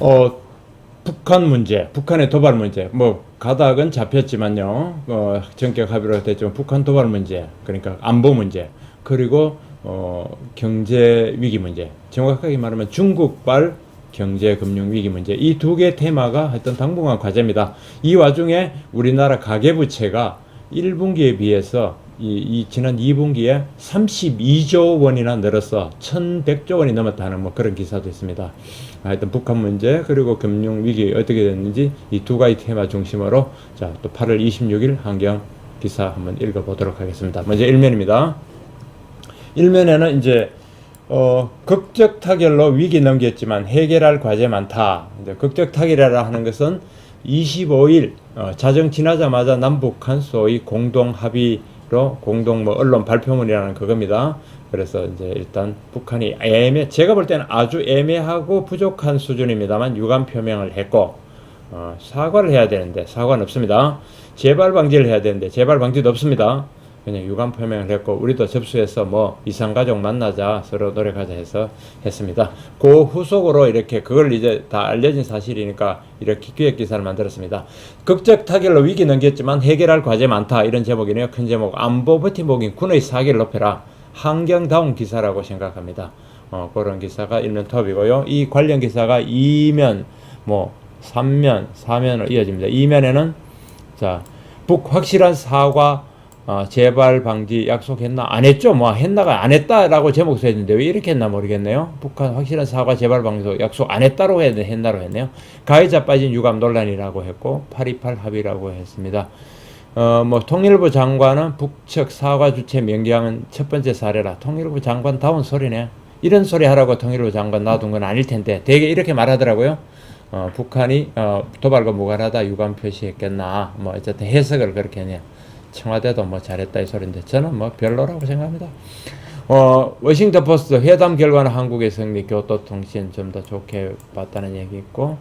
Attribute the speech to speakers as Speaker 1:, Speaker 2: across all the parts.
Speaker 1: 어, 북한 문제, 북한의 도발 문제, 뭐 가닥은 잡혔지만요, 어, 전격 합의로 됐지만 북한 도발 문제, 그러니까 안보 문제, 그리고 어, 경제 위기 문제, 정확하게 말하면 중국발 경제 금융 위기 문제 이 두 개 테마가 하여튼 당분간 과제입니다. 이 와중에 우리나라 가계부채가 1분기에 비해서 이, 이 지난 2분기에 32조 원이나 늘어서 1,100조 원이 넘었다는 뭐 그런 기사도 있습니다. 하여튼 북한 문제 그리고 금융 위기 어떻게 됐는지 이 두 가지 테마 중심으로 자 또 8월 26일 환경 기사 한번 읽어보도록 하겠습니다. 먼저 일면입니다. 일면에는 이제 어, 극적 타결로 위기 넘겼지만 해결할 과제 많다. 이제 극적 타결이라 하는 것은 25일 어, 자정 지나자마자 남북한 소위 공동 합의로 공동 뭐 언론 발표문이라는 그겁니다. 그래서 이제 일단 북한이 애매 제가 볼 때는 아주 애매하고 부족한 수준입니다만 유감 표명을 했고 어, 사과를 해야 되는데 사과는 없습니다. 재발 방지를 해야 되는데 재발 방지도 없습니다. 그냥 유감 표명을 했고 우리도 접수해서 뭐 이상 가족 만나자 서로 노력하자 해서 했습니다. 그 후속으로 이렇게 그걸 이제 다 알려진 사실이니까 이렇게 기획 기사를 만들었습니다. 극적 타결로 위기 넘겼지만 해결할 과제 많다 이런 제목이네요. 큰 제목 안보 버팀목인 군의 사기를 높여라 환경다운 기사라고 생각합니다. 어, 그런 기사가 일면 톱이고요. 이 관련 기사가 2면 뭐 3면 4면으로 이어집니다. 2면에는 자 북 확실한 사과 어, 재발 방지 약속했나 안 했죠 뭐 했나가 안 했다라고 제목 써있는데 왜 이렇게 했나 모르겠네요 북한 확실한 사과 재발 방지 약속 안 했다로 했, 했나로 했네요 가해자 빠진 유감 논란이라고 했고 828 합의라고 했습니다 어, 뭐 통일부 장관은 북측 사과 주체 명기하는 첫 번째 사례라 통일부 장관 다운 소리네. 이런 소리 하라고 통일부 장관 놔둔 건 아닐 텐데 되게 이렇게 말하더라고요. 어, 북한이 어, 도발과 무관하다 유감 표시했겠나 뭐 어쨌든 해석을 그렇게 했네요 청와대도 뭐 잘했다 이 소리인데 저는 뭐 별로라고 생각합니다. 어, 워싱턴 포스트 회담 결과는 한국의 승리, 교토 통신 좀 더 좋게 봤다는 얘기 있고.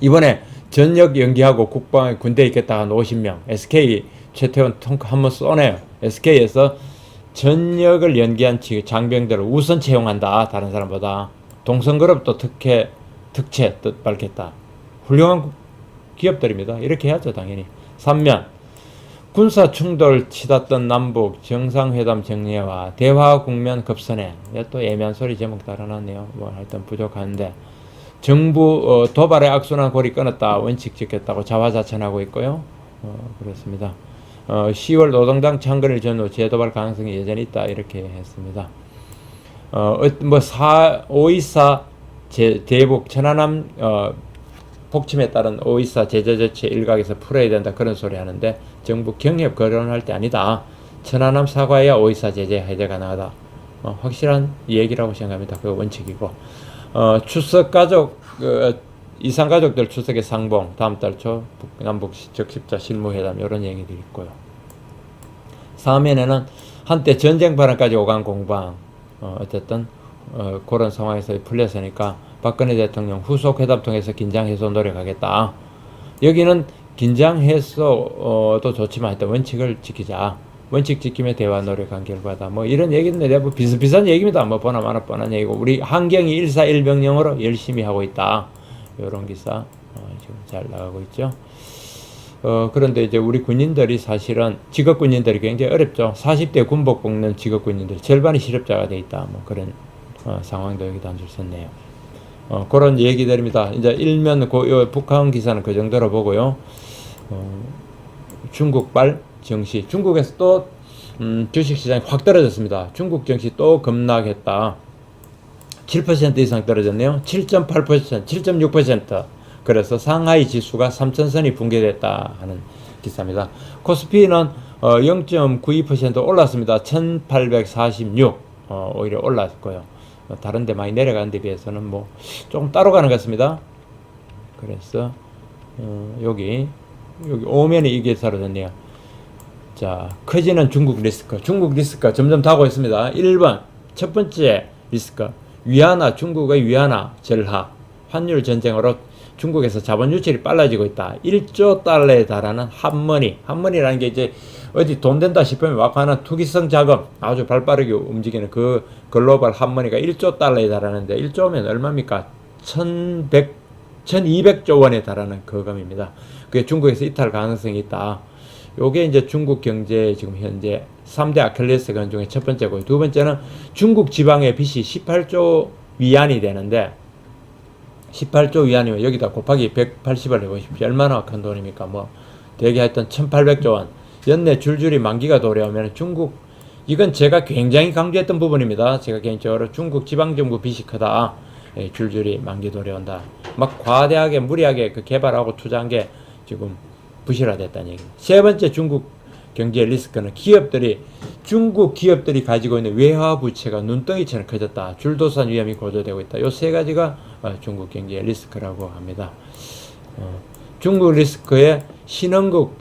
Speaker 1: 이번에 전역 연기하고 국방에 군대에 있겠다 한 50명 SK 최태원 통크 한번 쏘네요. SK에서 전역을 연기한 지- 장병들을 우선 채용한다. 다른 사람보다 동성그룹도 특혜 특채 뜻 밝혔다. 훌륭한 기업들입니다. 이렇게 해야죠 당연히. 3면 군사 충돌 치닫던 남북 정상회담 정리와 대화 국면 급선회 이게 또 애매한 소리 제목 달아놨네요. 뭐 하여튼 부족한데 정부 어, 도발의 악순환 고리 끊었다 원칙 지켰다고 자화자찬하고 있고요. 어, 그렇습니다. 어, 10월 노동당 창건을 전후 재도발 가능성이 여전히 있다 이렇게 했습니다. 어, 어, 뭐 4, 524 제, 대북 천안함 어, 폭침에 따른 524 제재조치 일각에서 풀어야 된다 그런 소리 하는데 정부 경협 거론할 때 아니다. 천안함 사과해야 524 제재 해제 가능하다. 어, 확실한 얘기라고 생각합니다. 그 원칙이고 어, 추석 가족 어, 이상 가족들 추석의 상봉 다음 달 초 남북 적십자 실무회담 이런 얘기들이 있고요. 사면에는 한때 전쟁 발언까지 오간 공방 어, 어쨌든 어, 그런 상황에서 풀렸으니까 박근혜 대통령 후속 회담 통해서 긴장 해소 노력하겠다. 여기는 긴장 해소도 좋지만 하여튼 원칙을 지키자. 원칙 지킴에 대화 노력한 결과다. 뭐 이런 얘기인데 내가 뭐 비슷비슷한 얘기입니다. 뭐 보나 마나 뻔한 얘기고 우리 환경이 일사일명령으로 열심히 하고 있다. 이런 기사 어, 지금 잘 나가고 있죠. 어, 그런데 이제 우리 군인들이 사실은 직업 군인들이 굉장히 어렵죠. 40대 군복 뽑는 직업 군인들 절반이 실업자가 돼 있다. 뭐 그런 어, 상황도 여기다 한줄 썼네요. 어, 그런 얘기들입니다. 이제 일면 고, 요 북한 기사는 그 정도로 보고요. 어, 중국발 정시. 중국에서 또 음, 주식시장이 확 떨어졌습니다. 중국 정시 또 급락했다. 7% 이상 떨어졌네요. 7.8%, 7.6%. 그래서 상하이 지수가 3천선이 붕괴됐다 하는 기사입니다. 코스피는 어, 0.92% 올랐습니다. 1846 어, 오히려 올랐고요. 어, 다른 데 많이 내려가는 데 비해서는 뭐 조금 따로 가는 것 같습니다. 그래서 어, 여기 여기 오면이 이 기사로 됐네요. 자, 커지는 중국 리스크. 중국 리스크가 점점 다고 있습니다. 1번, 첫 번째 리스크. 위안화, 중국의 위안화 절하. 환율 전쟁으로 중국에서 자본 유출이 빨라지고 있다. 1조 달러에 달하는 한머니. 한머니라는 게 이제 어디 돈 된다 싶으면 와가는 투기성 자금 아주 발 빠르게 움직이는 그 글로벌 한머니가 1조 달러에 달하는데 1조면 얼마입니까? 1100 1200조 원에 달하는 거금입니다. 그게 중국에서 이탈 가능성이 있다. 요게 이제 중국 경제 지금 현재 3대 아킬레스건 중에 첫 번째고 두 번째는 중국 지방의 빚이 18조 위안이 되는데 18조 위안이면 여기다 곱하기 180을 해보십시오. 얼마나 큰 돈입니까? 뭐 대개 하여튼 1800조 원. 연내 줄줄이 만기가 도래오면 중국 이건 제가 굉장히 강조했던 부분입니다. 제가 개인적으로 중국 지방정부 빚이 크다. 예, 줄줄이 만기 도래온다. 막 과대하게 무리하게 그 개발하고 투자한 게 지금 부실화됐다는 얘기입니다. 세 번째 중국 경제 리스크는 기업들이 중국 기업들이 가지고 있는 외화 부채가 눈덩이처럼 커졌다. 줄도산 위험이 고조되고 있다. 요 세 가지가 어, 중국 경제 리스크라고 합니다. 어, 중국 리스크의 신흥국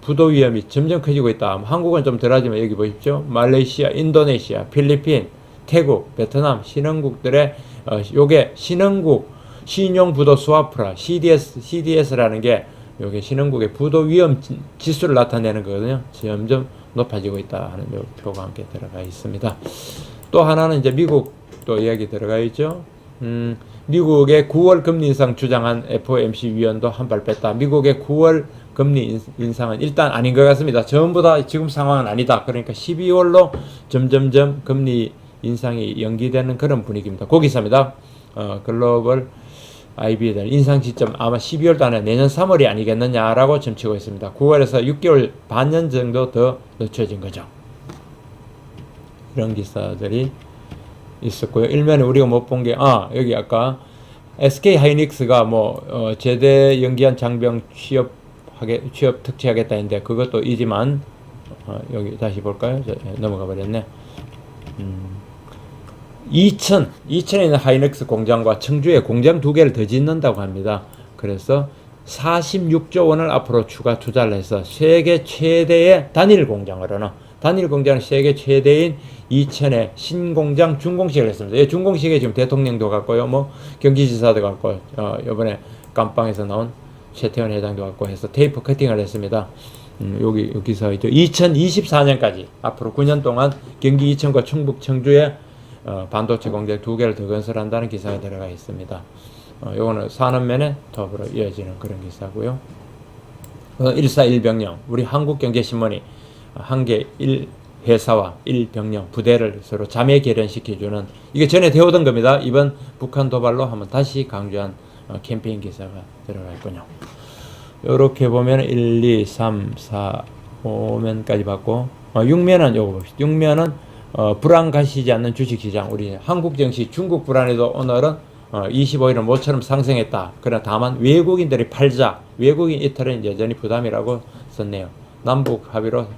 Speaker 1: 부도 위험이 점점 커지고 있다. 한국은 좀 덜하지만 여기 보십시오. 말레이시아, 인도네시아, 필리핀, 태국, 베트남 신흥국들의 어, 요게 신흥국 신용 부도 스와프라 CDS CDS라는 게 요게 신흥국의 부도 위험 지- 지수를 나타내는 거거든요. 점점 높아지고 있다 하는 요 표가 함께 들어가 있습니다. 또 하나는 이제 미국 또 이야기 들어가 있죠. 음, 미국의 9월 금리 인상 주장한 FOMC 위원도 한 발 뺐다. 미국의 9월 금리 인- 인상은 일단 아닌 것 같습니다. 전부 다 지금 상황은 아니다. 그러니까 12월로 점점점 금리 인상이 연기되는 그런 분위기입니다. 거기서입니다. 어, 글로벌 IB에 인상 시점 아마 12월 달에 내년 3월이 아니겠느냐라고 점치고 있습니다. 9월에서 6개월 반년 정도 더 늦춰진 거죠. 이런 기사들이 있었고요. 일면에 우리가 못 본 게, 아, 여기 아까 SK 하이닉스가 뭐, 어, 제대 연기한 장병 취업하게, 취업 특채하겠다 했는데 그것도 이지만, 어, 여기 다시 볼까요? 저, 예, 넘어가 버렸네. 음, 2천, 2천에 있는 하이닉스 공장과 청주에 공장 두 개를 더 짓는다고 합니다. 그래서 46조 원을 앞으로 추가 투자를 해서 세계 최대의 단일 공장으로는 단일 공장은 세계 최대인 2천의 신공장 준공식을 했습니다. 이 준공식에 지금 대통령도 갔고요, 뭐 경기지사도 갔고, 어, 이번에 깜빵에서 나온 최태원 회장도 갔고 해서 테이프 커팅을 했습니다. 음, 여기 여기 기사가 있죠. 2024년까지 앞으로 9년 동안 경기 이천과 충북 청주에 어, 반도체 공장 두 개를 더 건설한다는 기사가 들어가 있습니다. 어, 요거는 산업면에 더불어 이어지는 그런 기사고요. 어, 141병령 우리 한국경제신문이 한개 1 회사와 1병령 부대를 서로 자매 결연시켜주는 이게 전에 되어오던 겁니다. 이번 북한 도발로 한번 다시 강조한 어, 캠페인 기사가 들어가 있군요. 요렇게 보면 1, 2, 3, 4, 5면까지 받고 어, 6면은 요거 봅시다. 6면은 어, 불안 가시지 않는 주식시장 우리 한국 증시 중국 불안에도 오늘은 어, 25일은 모처럼 상승했다. 그러나 다만 외국인들이 팔자 외국인 이탈은 여전히 부담이라고 썼네요. 남북 합의로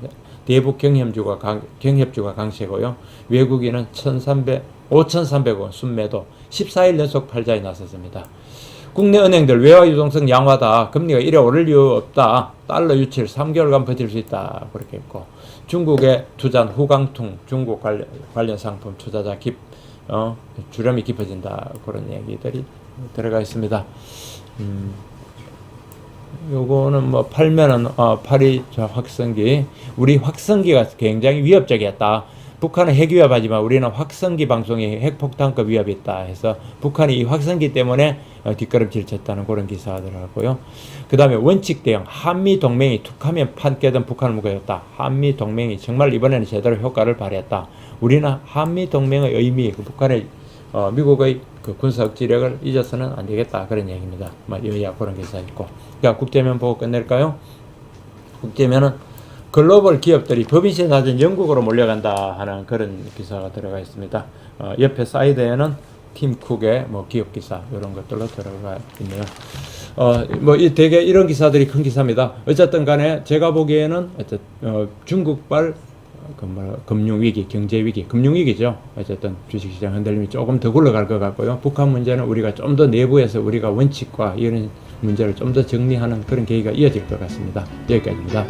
Speaker 1: 대북 경협주가 강, 경협주가 강세고요. 외국인은 1,300, 5,300원 순매도 14일 연속 팔자에 나섰습니다. 국내 은행들 외화 유동성 양화다. 금리가 이래 오를 이유 없다. 달러 유치를 3개월간 버틸 수 있다. 그렇게 했고 중국의 투자한 후강통 중국 관련, 관련 상품 투자자 깁 어, 주렴이 깊어진다. 그런 얘기들이 들어가 있습니다. 음, 요거는 뭐 팔면은 어, 파리 저 확성기 우리 확성기가 굉장히 위협적이었다. 북한은 핵 위협하지만 우리는 확성기 방송에 핵폭탄급 위협이 있다 해서 북한이 이 확성기 때문에 어, 뒷걸음질 쳤다는 그런 기사가 들어갔고요. 그 다음에 원칙 대응 한미 동맹이 툭하면 판 깨던 북한을 무거웠다. 한미 동맹이 정말 이번에는 제대로 효과를 발휘했다. 우리는 한미 동맹의 의미, 그 북한의 어, 미국의 그 군사 억지력을 잊어서는 안 되겠다 그런 얘기입니다. 뭐 여야 그런 기사 있고. 자 국제면 보고 끝낼까요? 국제면은 글로벌 기업들이 법인세 낮은 영국으로 몰려간다 하는 그런 기사가 들어가 있습니다. 어, 옆에 사이드에는 팀 쿡의 뭐 기업 기사 이런 것들로 들어가 있네요. 어, 뭐, 이 되게 이런 기사들이 큰 기사입니다. 어쨌든 간에 제가 보기에는 어쨌든, 어, 중국발 그 뭐, 금융위기, 경제위기, 금융위기죠. 어쨌든 주식시장 흔들림이 조금 더 굴러갈 것 같고요. 북한 문제는 우리가 좀 더 내부에서 우리가 원칙과 이런 문제를 좀 더 정리하는 그런 계기가 이어질 것 같습니다. 여기까지입니다.